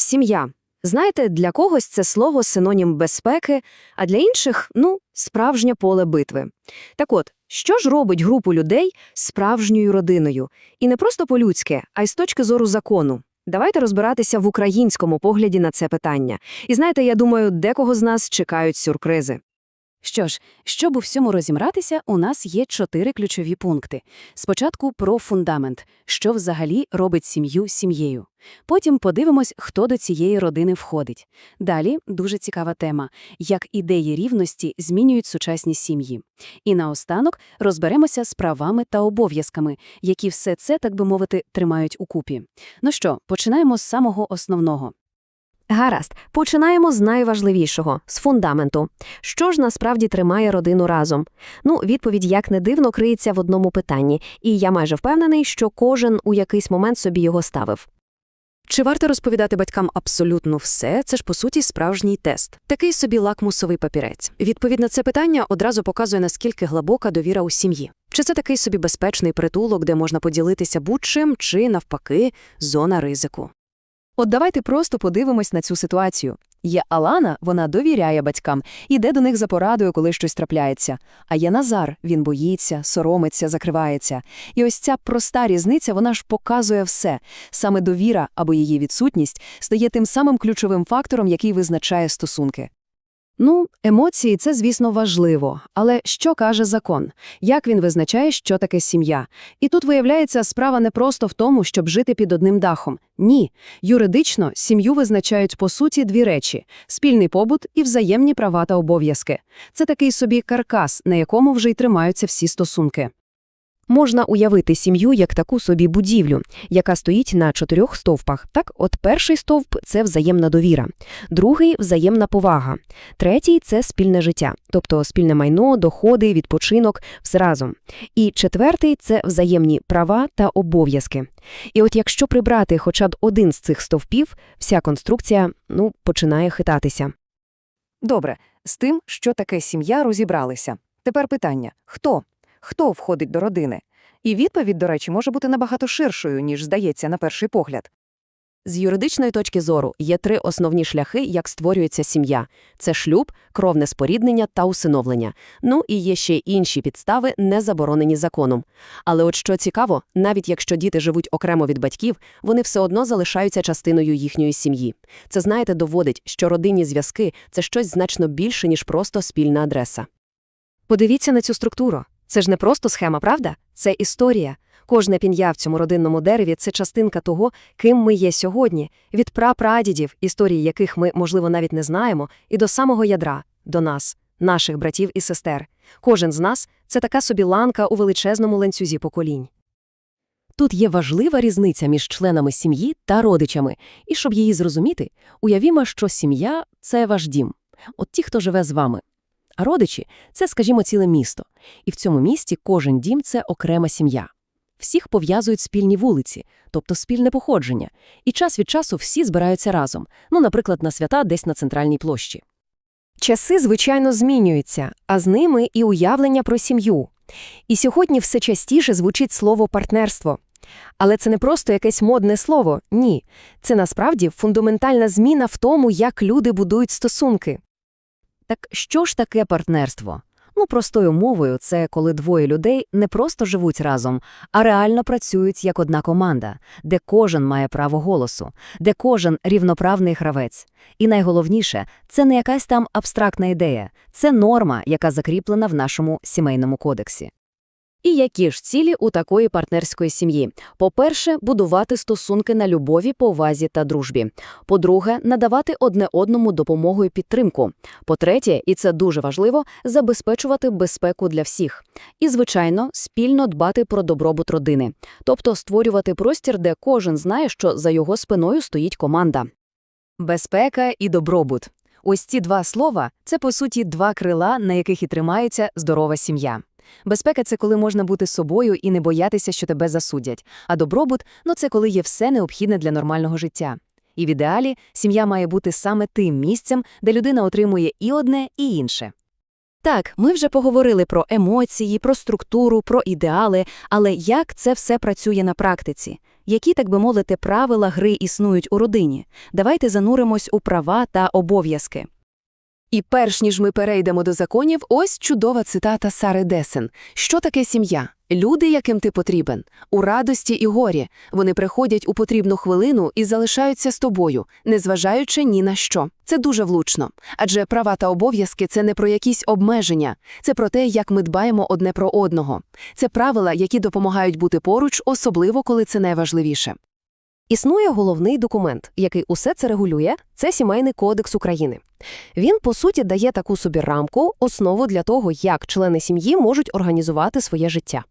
Сім'я. Знаєте, для когось це слово синонім безпеки, а для інших ну, справжнє поле битви. Так от, що ж робить групу людей справжньою родиною? І не просто по-людськи, а й з точки зору закону. Давайте розбиратися в українському погляді на це питання. І знаєте, я думаю, декого з нас чекають сюрпризи. Що ж, щоб у всьому розібратися, у нас є чотири ключові пункти. Спочатку про фундамент, що взагалі робить сім'ю сім'єю. Потім подивимось, хто до цієї родини входить. Далі дуже цікава тема, як ідеї рівності змінюють сучасні сім'ї. І наостанок розберемося з правами та обов'язками, які все це, так би мовити, тримають укупі. Ну що, починаємо з самого основного. Гаразд, починаємо з найважливішого з фундаменту. Що ж насправді тримає родину разом? Ну, відповідь, як не дивно, криється в одному питанні, і я майже впевнений, що кожен у якийсь момент собі його ставив. Чи варто розповідати батькам абсолютно все? Це ж по суті справжній тест. Такий собі лакмусовий папірець. Відповідь на це питання одразу показує, наскільки глибока довіра у сім'ї. Чи це такий собі безпечний притулок, де можна поділитися будь-чим, чи навпаки, зона ризику. От давайте просто подивимось на цю ситуацію. Є Алана, вона довіряє батькам, іде до них за порадою, коли щось трапляється. А є Назар, він боїться, соромиться, закривається. І ось ця проста різниця, вона ж показує все. Саме довіра або її відсутність стає тим самим ключовим фактором, який визначає стосунки. Ну, емоції це, звісно, важливо, але що каже закон? Як він визначає, що таке сім'я? І тут виявляється, справа не просто в тому, щоб жити під одним дахом. Ні. Юридично сім'ю визначають по суті дві речі: спільний побут і взаємні права та обов'язки. Це такий собі каркас, на якому вже й тримаються всі стосунки. Можна уявити сім'ю як таку собі будівлю, яка стоїть на чотирьох стовпах. Так, от перший стовп це взаємна довіра, другий взаємна повага, третій це спільне життя, тобто спільне майно, доходи, відпочинок, все разом. І четвертий це взаємні права та обов'язки. І от якщо прибрати хоча б один з цих стовпів, вся конструкція ну, починає хитатися. Добре, з тим, що таке сім'я, розібралися. Тепер питання: хто? Хто входить до родини? І відповідь, до речі, може бути набагато ширшою, ніж здається на перший погляд. З юридичної точки зору є три основні шляхи, як створюється сім'я: це шлюб, кровне споріднення та усиновлення. Ну і є ще інші підстави, не заборонені законом. Але от що цікаво, навіть якщо діти живуть окремо від батьків, вони все одно залишаються частиною їхньої сім'ї. Це, знаєте, доводить, що родинні зв'язки це щось значно більше, ніж просто спільна адреса. Подивіться на цю структуру. Це ж не просто схема, правда? Це історія. Кожна пін'я в цьому родинному дереві це частинка того, ким ми є сьогодні, від прапрадідів, історії яких ми, можливо, навіть не знаємо, і до самого ядра, до нас, наших братів і сестер. Кожен з нас це така собі ланка у величезному ланцюзі поколінь. Тут є важлива різниця між членами сім'ї та родичами, і щоб її зрозуміти, уявімо, що сім'я це ваш дім, от ті, хто живе з вами. А родичі це, скажімо, ціле місто. І в цьому місті кожен дім це окрема сім'я. Всіх пов'язують спільні вулиці, тобто спільне походження, і час від часу всі збираються разом, ну, наприклад, на свята десь на центральній площі. Часи, звичайно, змінюються, а з ними і уявлення про сім'ю. І сьогодні все частіше звучить слово партнерство. Але це не просто якесь модне слово, ні. Це насправді фундаментальна зміна в тому, як люди будують стосунки. Так що ж таке партнерство? Ну, простою мовою, це коли двоє людей не просто живуть разом, а реально працюють як одна команда, де кожен має право голосу, де кожен рівноправний гравець. І найголовніше, це не якась там абстрактна ідея, це норма, яка закріплена в нашому сімейному кодексі. І які ж цілі у такої партнерської сім'ї? По-перше, будувати стосунки на любові, повазі та дружбі. По-друге, надавати одне одному допомогу і підтримку. По-третє, і це дуже важливо, забезпечувати безпеку для всіх. І, звичайно, спільно дбати про добробут родини, тобто створювати простір, де кожен знає, що за його спиною стоїть команда. Безпека і добробут. Ось ці два слова це, по суті, два крила, на яких і тримається здорова сім'я. Безпека це коли можна бути собою і не боятися, що тебе засудять. А добробут ну це коли є все необхідне для нормального життя. І в ідеалі сім'я має бути саме тим місцем, де людина отримує і одне, і інше. Так, ми вже поговорили про емоції, про структуру, про ідеали, але як це все працює на практиці? Які, так би мовити, правила гри існують у родині? Давайте зануримось у права та обов'язки. І перш ніж ми перейдемо до законів, ось чудова цитата Сари Десен. Що таке сім'я? Люди, яким ти потрібен. У радості і горі. Вони приходять у потрібну хвилину і залишаються з тобою, незважаючи ні на що. Це дуже влучно. Адже права та обов'язки – це не про якісь обмеження. Це про те, як ми дбаємо одне про одного. Це правила, які допомагають бути поруч, особливо, коли це найважливіше. Існує головний документ, який усе це регулює – це Сімейний кодекс України. Він, по суті, дає таку собі рамку, основу для того, як члени сім'ї можуть організувати своє життя.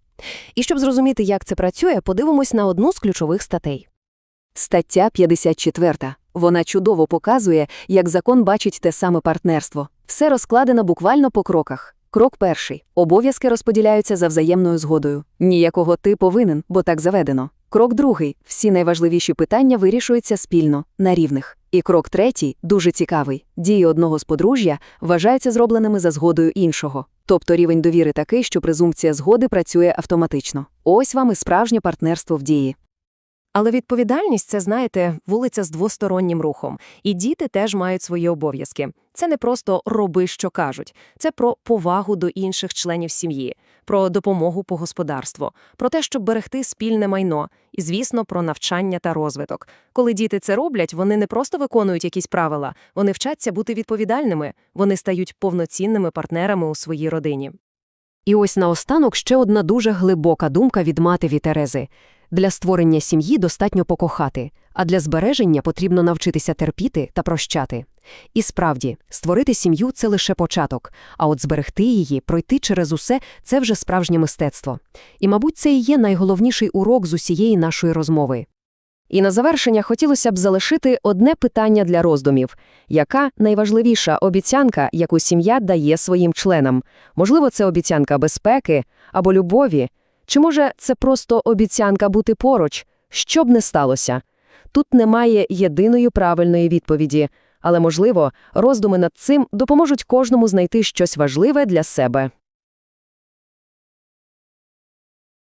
І щоб зрозуміти, як це працює, подивимось на одну з ключових статей. Стаття 54. Вона чудово показує, як закон бачить те саме партнерство. Все розкладено буквально по кроках. Крок перший. Обов'язки розподіляються за взаємною згодою. Ніякого ти повинен, бо так заведено. Крок другий. Всі найважливіші питання вирішуються спільно, на рівних. І крок третій, дуже цікавий. Дії одного з подружжя вважаються зробленими за згодою іншого. Тобто рівень довіри такий, що презумпція згоди працює автоматично. Ось вам і справжнє партнерство в дії. Але відповідальність це, знаєте, вулиця з двостороннім рухом. І діти теж мають свої обов'язки. Це не просто роби, що кажуть. Це про повагу до інших членів сім'ї, про допомогу по господарству, про те, щоб берегти спільне майно, і, звісно, про навчання та розвиток. Коли діти це роблять, вони не просто виконують якісь правила, вони вчаться бути відповідальними, вони стають повноцінними партнерами у своїй родині. І ось наостанок ще одна дуже глибока думка від матері Терези. Для створення сім'ї достатньо покохати, а для збереження потрібно навчитися терпіти та прощати. І справді, створити сім'ю – це лише початок, а от зберегти її, пройти через усе – це вже справжнє мистецтво. І, мабуть, це і є найголовніший урок з усієї нашої розмови. І на завершення хотілося б залишити одне питання для роздумів. Яка найважливіша обіцянка, яку сім'я дає своїм членам? Можливо, це обіцянка безпеки або любові? Чи може це просто обіцянка бути поруч? Що б не сталося? Тут немає єдиної правильної відповіді, але, можливо, роздуми над цим допоможуть кожному знайти щось важливе для себе.